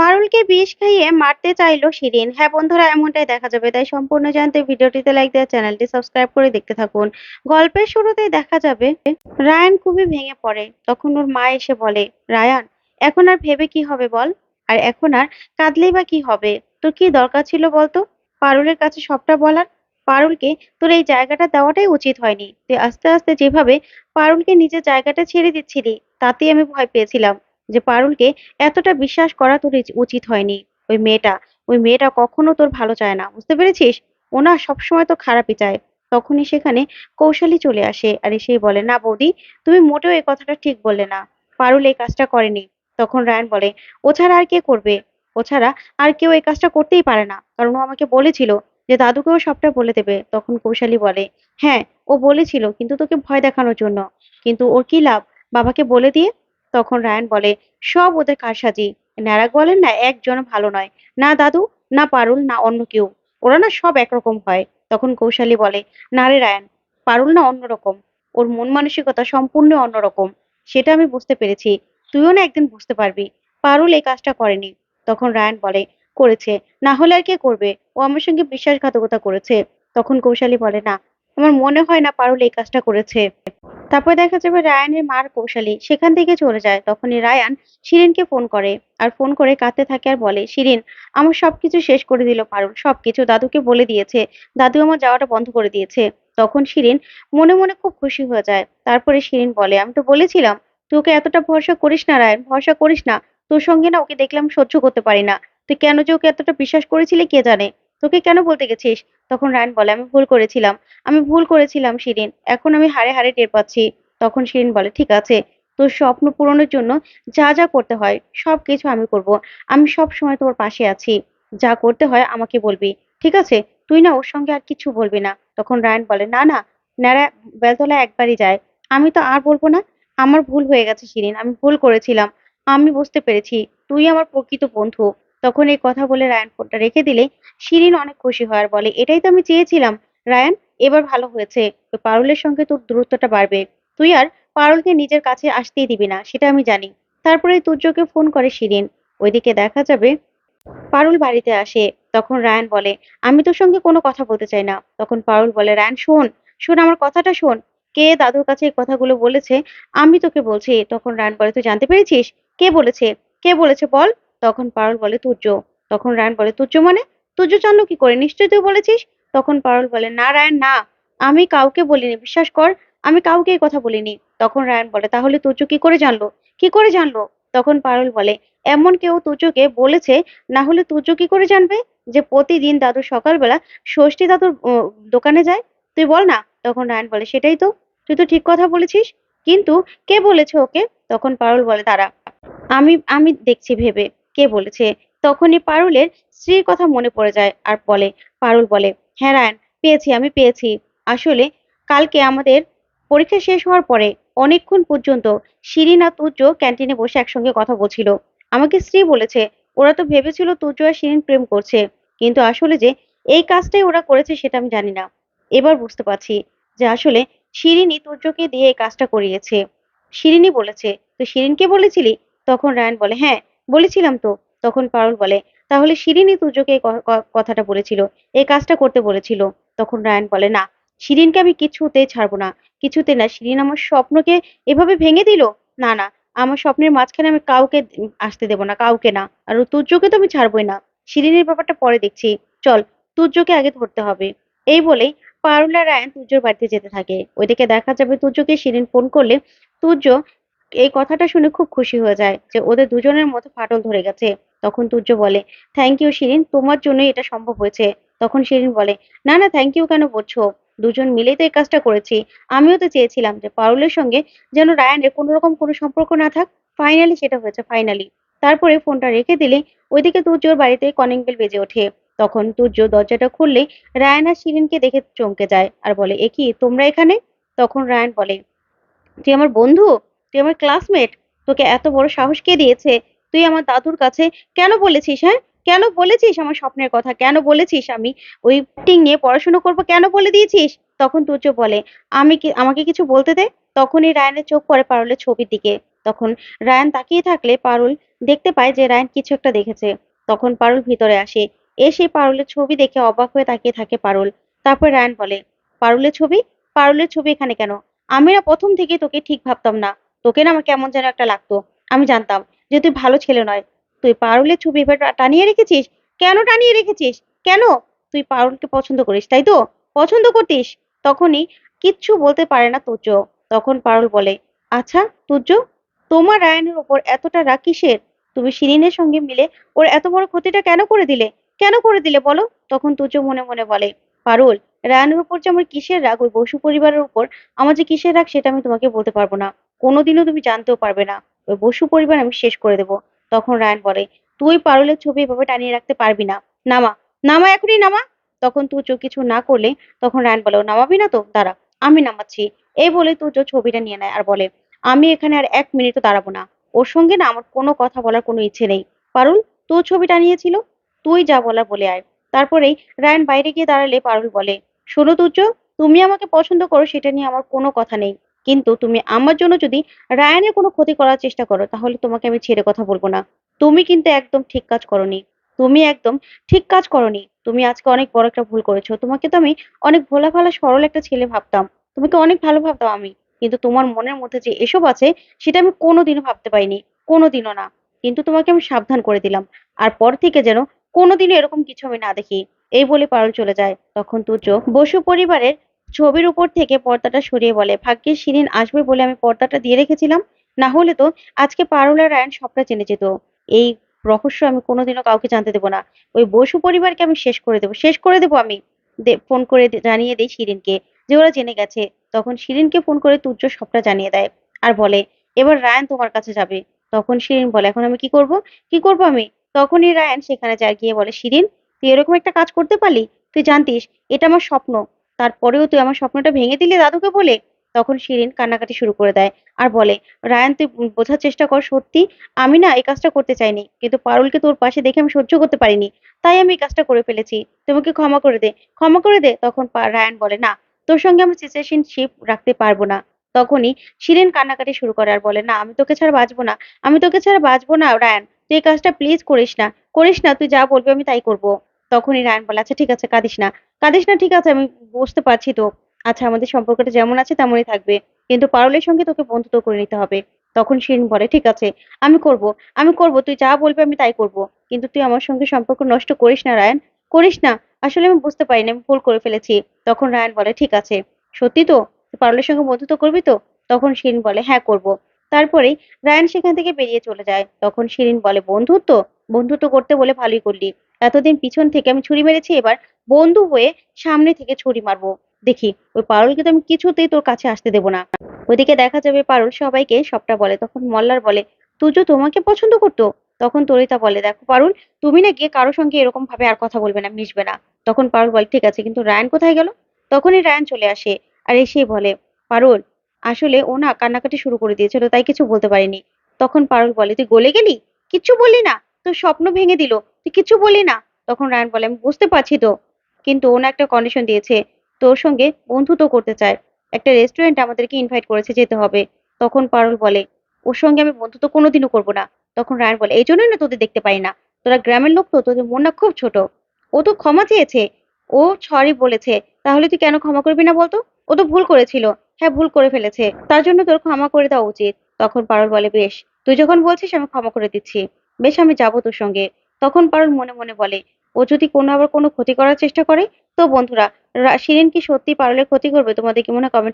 পারুলকে বিষ খাইয়ে মারতে চাইলো শিরিন। হ্যাঁ বন্ধুরা, এমনটাই দেখা যাবে। তাই সম্পূর্ণ জানতে ভিডিওটিতে লাইক দেওয়া, চ্যানেলটি সাবস্ক্রাইব করে দেখতে থাকুন। গল্পের শুরুতেই দেখা যাবে, রায়ান খুবই ভেঙে পড়ে। তখন ওর মা এসে বলে, রায়ান, এখন আর ভেবে কি হবে বল? আর এখন আর কাঁদলেই বা কি হবে? তোর কি দরকার ছিল বলতো? পারুলের কাছে সবটা বলার? পারুলকে তোর এই জায়গাটা দেওয়াটাই উচিত হয়নি। তুই আস্তে আস্তে যেভাবে পারুলকে নিজের জায়গাটা ছেড়ে দিচ্ছিলি, তাতেই আমি ভয় পেয়েছিলাম। যে পারুলকে এতটা বিশ্বাস করা তোর উচিত হয়নি। ওই মেয়েটা ওই মেয়েটা কখনো তোর ভালো চায় না, বুঝতে পেরেছিস? ও না সবসময় তো খারাপই চায়। তখনই সেখানে কৌশলী চলে আসে আর এসেই বলে, না বৌদি, তুমি মোটেও এই কথাটা ঠিক বললে না। পারুল এই কাজটা করেনি। তখন রায়ন বলে, ও ছাড়া আর কে করবে? ও ছাড়া আর কেউ এই কাজটা করতেই পারে না। কারণ ও আমাকে বলেছিল যে দাদুকেও সবটা বলে দেবে। তখন কৌশলী বলে হ্যাঁ ও বলেছিল, কিন্তু তোকে ভয় দেখানোর জন্য। কিন্তু ওর কি লাভ? বাবাকে বলে দিয়ে তখন রায়ন বলে, সব ওদের কারসাজি। ন্যাড়াক বলেন না, একজন ভালো নয়। না দাদু, না পারুল, না অন্য কেউ। ওরা না সব একরকম হয়। তখন কৌশালী বলে, না রে রায়ন, পারুল না অন্যরকম। ওর মন মানসিকতা সম্পূর্ণ অন্যরকম। সেটা আমি বুঝতে পেরেছি। তুইও না একদিন বুঝতে পারবি। পারুল এই কাজটা করেনি। তখন রায়ন বলে, করেছে। না হলে আর কে করবে? ও আমার সঙ্গে বিশ্বাসঘাতকতা করেছে। তখন কৌশালী বলে, না, আমার মনে হয় না পারুল এই কাজটা করেছে। তারপর দেখা যাবে রায়ানের মার কৌশলী সেখান থেকে চলে যায়। তখনই রায়ান শিরিনকে ফোন করে আর ফোন করে কাঁদতে থাকে আর বলে, শিরিন, আমার সবকিছু শেষ করে দিল পারুল, সবকিছু দাদুকে বলে দিয়েছে। দাদু আমার যাওয়াটা বন্ধ করে দিয়েছে। তখন শিরিন মনে মনে খুব খুশি হয়ে যায়। তারপরে শিরিন বলে, আমি তো বলেছিলাম তুই ওকে এতটা ভরসা করিস না রায়ন, ভরসা করিস না। তোর সঙ্গে না ওকে দেখলাম সহ্য করতে পারি না। তুই কেন যে ওকে এতটা বিশ্বাস করেছিলি কে জানে? তোকে কেন বলতে গেছিস? তখন রায়ন বলে, আমি ভুল করেছিলাম। আমি ভুল করেছিলাম, শিরিন। এখন আমি হাড়ে হাড়ে টের পাচ্ছি। তখন শিরিন বলে, ঠিক আছে। তোর স্বপ্ন পূরণের জন্য যা যা করতে হয়, সব কিছু আমি করব। আমি সব সময় তোর পাশে আছি। যা করতে হয় আমাকে বলবি। ঠিক আছে? তুই না ওর সঙ্গে আর কিছু বলবি না। তখন রায়ন বলে, না না, ন্যাড়া বেলতলা একবারই যায়। আমি তো আর বলব না। আমার ভুল হয়ে গেছে, শিরিন। আমি ভুল করেছিলাম। আমি বুঝতে পেরেছি। তুই আমার প্রকৃত বন্ধু। তখন এই কথা বলে রায়ান ফোনটা রেখে দিলে শিরিন অনেক খুশি হয় আর বলে, এটাই তো আমি চেয়েছিলাম। রায়ান, এবার ভালো হয়েছে। পারুলের সঙ্গে তোর দূরত্বটা বাড়বে। তুই আর পারুলকে নিজের কাছে আসতেই দিবি না, সেটা আমি জানি। তারপরে তুর্যকে ফোন করে শিরিন। ওইদিকে দেখা যাবে পারুল বাড়িতে আসে। তখন রায়ান বলে, আমি তোর সঙ্গে কোনো কথা বলতে চাই না। তখন পারুল বলে, রায়ান, শোন শোন আমার কথাটা শোন। কে দাদুর কাছে এই কথাগুলো বলেছে, আমি তোকে বলছি। তখন রায়ান বলে, তুই জানতে পেরেছিস? কে বলেছে? কে বলেছে বল? তখন পারল বলে, তুর্য। তখন রায়ান বলে, তুর্য মানে? তুর্য জানলো কি করে? নিশ্চয়ই তুই বলেছিস? তখন পারল বলে, না রায়ান, না। আমি কাউকে বলিনি, বিশ্বাস কর, আমি কাউকে এই কথা বলিনি। তখন রায়ান বলে, তাহলে তুর্য কি করে জানলো? কি করে জানলো? তখন পারল বলে, এমন কেউ তুর্যকে বলেছে, না হলে তুর্য কি করে জানবে যে প্রতিদিন দাদু সকালবেলা ষষ্ঠী দাদুর দোকানে যায়? তুই বল না। তখন রায়ান বলে, সেটাই তো। তুই তো ঠিক কথা বলেছিস। কিন্তু কে বলেছে ওকে? তখন পারুল বলে, তারা। আমি আমি দেখছি ভেবে। কে বলেছে? তখনই পারুলের স্ত্রীর কথা মনে পড়ে যায় আর বলে, পারুল বলে হ্যাঁ রায়ন, পেয়েছি, আমি পেয়েছি। আসলে কালকে আমাদের পরীক্ষা শেষ হওয়ার পরে অনেকক্ষণ পর্যন্ত শিরিন আর তুর্য ক্যান্টিনে বসে একসঙ্গে কথা বলছিল। আমাকে স্ত্রী বলেছে, ওরা তো ভেবেছিল তুর্য আর শিরিন প্রেম করছে। কিন্তু আসলে যে এই কাজটাই ওরা করেছে সেটা আমি জানি না। এবার বুঝতে পারছি যে আসলে শিরিনই তুর্যকে দিয়ে এই কাজটা করিয়েছে। শিরিনই বলেছে, তো শিরিনকে বলেছিলি? তখন রায়ন বলে হ্যাঁ বলেছিলাম তো। তখন পারুল বলে, তাহলে শিরিনই তুর্যকে এই ক- ক- কথাটা বলেছিল, এই কাজটা করতে বলেছিল। তখন রায়ন বলে, না, শিরিনকে আমি কিছুতেই ছাড়বো না, কিছুতে না, শিরিন আমার স্বপ্নকে এভাবে ভেঙে দিল? না না, আমার স্বপ্নের মাঝখানে আমি কাউকে আসতে দেবো না, কাউকে না, আর তুর্যকে তো আমি ছাড়বোই না। শিরিনের ব্যাপারটা পরে দেখছি। চল তুর্যকে আগে ধরতে হবে। এই বলেই পারুল আর রায়ন তুর্যর বাড়িতে যেতে থাকে। ওইদিকে দেখা যাবে তুর্যকে শিরিন ফোন করলে তুর্য এই কথাটা শুনে খুব খুশি হয়ে যায় যে ওদের দুজনের মধ্যে ফাটল ধরে গেছে। তখন তুর্য বলে থ্যাংক ইউ শিরিন, তোমার জন্যই এটা সম্ভব হয়েছে। তখন শিরিন বলে, না না থ্যাংক ইউ কেন বলছো? দুজন মিলেই তো এই কাজটা করেছি। আমিও তো চেয়েছিলাম যে পারুলের সঙ্গে যেন রায়ানের কোনো রকম কোনো সম্পর্ক না থাক। ফাইনালি সেটা হয়েছে ফাইনালি তারপরে ফোনটা রেখে দিলে ওইদিকে তুর্যর বাড়িতে কলিং বেল বেজে ওঠে। তখন তুর্য দরজাটা খুললেই রায়ান আর শিরিনকে দেখে চমকে যায় আর বলে, এ কি, তোমরা এখানে? তখন রায়ান বলে, তুই আমার বন্ধু? তুই আমার ক্লাসমেট তোকে এত বড় সাহস কে দিয়েছে? তুই আমার দাদুর কাছে কেন বলেছিস হ্যাঁ? কেন বলেছিস আমার স্বপ্নের কথা? কেন বলেছিস আমি ওই টিং নিয়ে পড়াশোনা করব কেন বলে দিয়েছিস? তখন তুর্য বলে, আমি কি, আমাকে কিছু বলতে দে? তখনই রায়নের চোখ পড়ে পারুলের ছবির দিকে। তখন রায়ান তাকিয়ে থাকলে পারুল দেখতে পায় যে রায়ান কিছু একটা দেখেছে। তখন পারুল ভিতরে আসে। এসে পারুলের ছবি দেখে অবাক হয়ে তাকিয়ে থাকে পারুল। তারপর রায়ান বলে, পারুলের ছবি? পারুলের ছবি এখানে কেন? আমি না প্রথম থেকে তোকে ঠিক ভাবতাম না। তোকে না আমার কেমন যেন একটা লাগতো। আমি জানতাম যে তুই ভালো ছেলে নয়। তুই পারুলের ছবি এবার টানিয়ে রেখেছিস? কেন টানিয়ে রেখেছিস? কেন? তুই পারুলকে পছন্দ করিস, তাই তো? পছন্দ করতিস? তখনই কিচ্ছু বলতে পারে না তুর্য। তখন পারুল বলে আচ্ছা তুর্য, তোমার রায়ানের ওপর এতটা রাগ কিসের? তুমি শিরিনের সঙ্গে মিলে ওর এত বড় ক্ষতিটা কেন করে দিলে? কেন করে দিলে বলো? তখন তুর্য মনে মনে বলে, পারুল, রায়ানের উপর যে আমার কিসের রাগ, ওই বসু পরিবারের উপর আমার যে কিসের রাগ সেটা আমি তোমাকে বলতে পারব না। কোনোদিনও তুমি জানতেও পারবে না। ওই বসু পরিবার আমি শেষ করে দেবো। তখন রায়ান বলে, তুই পারুলের ছবি এভাবে টানিয়ে রাখতে পারবি না। নামা নামা এখনই, নামা। তখন তুজো কিছু না করলে তখন রায়ান বলে, "ও নামাবি না তো? দাঁড়া, আমি নামাচ্ছি। এই বলে তুজো ছবিটা নিয়ে নেয় আর বলে, আমি এখানে আর এক মিনিটও দাঁড়াবো না। ওর সঙ্গে না আমার কোনো কথা বলার কোনো ইচ্ছে নেই। পারুল, তোর ছবিটা নিয়েছিল তুই যা বলার বলে আয়। তারপরেই রায়ান বাইরে গিয়ে দাঁড়ালে পারুল বলে, শোনো তুজ, তুমি আমাকে পছন্দ করো, সেটা নিয়ে আমার কোনো কথা নেই। কিন্তু তুমি আমার জন্য যদি রায়ানের কোনো ক্ষতি করার চেষ্টা করো, তাহলে তোমাকে আমি ছেড়ে কথা বলব না। তুমি কিন্তু একদম ঠিক কাজ করনি। তুমি একদম ঠিক কাজ করনি। তুমি আজকে অনেক বড় একটা ভুল করেছ। তোমাকে তো আমি অনেক ভোলা ভালা সরল একটা ছেলে ভাবতাম। তোমাকে অনেক ভালো ভাবতাম আমি। কিন্তু তোমার মনের মধ্যে যে এসব আছে, সেটা আমি কোনোদিনও ভাবতে পারিনি। কোনোদিনও না। কিন্তু তোমাকে আমি সাবধান করে দিলাম। আর পর থেকে যেন কোনোদিনও এরকম কিছু আমি না দেখি। এই বলে পারুল চলে যায়। তখন তুর্য বসু পরিবারের ছবির উপর থেকে পর্দাটা সরিয়ে বলে, ভাগ্যের শিরিন আসবে বলে আমি পর্দাটা দিয়ে রেখেছিলাম। না হলে তো আজকে পারুল রায়ন সবটা জেনে যেত। এই রহস্য আমি কোনোদিনও কাউকে জানতে দেবো না। ওই বসু পরিবারকে আমি শেষ করে দেবো, শেষ করে দেবো আমি। ফোন করে জানিয়ে দেই শিরিনকে যে ওরা জেনে গেছে। তখন শিরিনকে ফোন করে তুর্য সবটা জানিয়ে দেয় আর বলে, এবার রায়ান তোমার কাছে যাবে। তখন শিরিন বলে, এখন আমি কি করব? কি করব আমি? তখনই রায়ান সেখানে যায় গিয়ে বলে, শিরিন, তুই এরকম একটা কাজ করতে পারলি? তুই জানতিস, এটা আমার স্বপ্ন। তারপরেও তুই আমার স্বপ্নটা ভেঙে দিলি দাদুকে বলে? তখন শিরিন কান্নাকাটি শুরু করে দেয় আর বলে, রায়ান, তুই বোঝার চেষ্টা কর, সত্যি আমি না এই কাজটা করতে চাইনি। কিন্তু পারুলকে তোর পাশে দেখে আমি সহ্য করতে পারিনি। তাই আমি এই কাজটা করে ফেলেছি। তোমাকে ক্ষমা করে দে, ক্ষমা করে দে। তখন রায়ান বলে, না, তোর সঙ্গে আমি সিচুয়েশনশিপ রাখতে পারব না। তখনই শিরিন কান্নাকাটি শুরু করে আর বলে, না, আমি তোকে ছাড়া বাঁচবো না। আমি তোকে ছাড়া বাঁচবো না, রায়ান। তুই এই কাজটা প্লিজ করিস না। করিস না, তুই যা বলবি আমি তাই করব। তখনই রায়ান বলে আচ্ছা ঠিক আছে, কাঁদিস না। কাঁদিস না, ঠিক আছে, আমি বুঝতে পারছি তো। আচ্ছা আমাদের সম্পর্কটা যেমন আছে তেমনই থাকবে। কিন্তু পারুলের সঙ্গে তোকে বন্ধুত্ব করে নিতে হবে। তখন শিরিন বলে, ঠিক আছে, আমি করব আমি করব, তুই যা বলবি আমি তাই করব। কিন্তু তুই আমার সঙ্গে সম্পর্ক নষ্ট করিস না, রায়ন, করিস না। আসলে আমি বুঝতে পারিনি, আমি ভুল করে ফেলেছি। তখন রায়ন বলে, ঠিক আছে, সত্যি তো? পারুলের সঙ্গে বন্ধুত্ব করবি তো? তখন শিরিন বলে হ্যাঁ করব। তারপরেই রায়ান সেখান থেকে বেরিয়ে চলে যায়। তখন শিরিন বলে বন্ধুত্ব বন্ধুত্ব করতে বলে ভালোই করলি। এতদিন পিছন থেকে আমি ছুরি মেরেছি, এবার বন্ধু হয়ে সামনে থেকে ছুরি মারবো। দেখি, ওই পারুলকে তো আমি কিছুতেই তোর কাছে আসতে দেবো না। ওইদিকে দেখা যাবে পারুল সবাইকে সবটা বলে, তখন মল্লার বলে, তুজো তোমাকে পছন্দ করতো? তখন তরিতা বলে, দেখো পারুল, তুমি না গিয়ে কারোর সঙ্গে এরকম ভাবে আর কথা বলবে না, মিশবে না। তখন পারুল বলে, ঠিক আছে, কিন্তু রায়ান কোথায় গেল? তখনই রায়ান চলে আসে আর এসেই বলে, পারুল, আসলে ও না কান্নাকাটি শুরু করে দিয়েছিল, তাই কিছু বলতে পারিনি। তখন পারুল বলে, তুই গলে গেলি? কিচ্ছু বললি না? তোর স্বপ্ন ভেঙে দিল। তুই কিচ্ছু বললি না? তখন রায়ান বলে, আমি বুঝতে পারছি তো। কিন্তু ও না একটা কন্ডিশন দিয়েছে, তোর সঙ্গে বন্ধুত্ব করতে চায়। একটা রেস্টুরেন্ট আমাদেরকে ইনভাইট করেছে যেতে হবে। তখন পারুল বলে, ওর সঙ্গে আমি বন্ধুত্ব কোনোদিনও করব না। তখন রায়ান বলে, এই জন্যই না তোদের দেখতে পাই না। তোরা গ্রামের লোক তো, তোদের মন না খুব ছোট। ও তো ক্ষমা চেয়েছে। ও সরি বলেছে। তাহলে তুই কেন ক্ষমা করবি না বলতো? ও তো ভুল করেছিল। হ্যাঁ ভুল করে ফেলেছে। তার জন্য তোর ক্ষমা করে দেওয়া উচিত। তখন পারুল বলে, বেশ, তুই যখন বলছিস, আমি ক্ষমা করে দিচ্ছি। বেশ, আমি যাব তোর সঙ্গে। তখন পারুল মনে মনে বলে, ও যদি কোনো আবার কোনো ক্ষতি করার চেষ্টা করে? তো বন্ধুরা শিরিন কি সত্যি পারুলের ক্ষতি করবে? তোমাদের কি মনে হয় কমেন্ট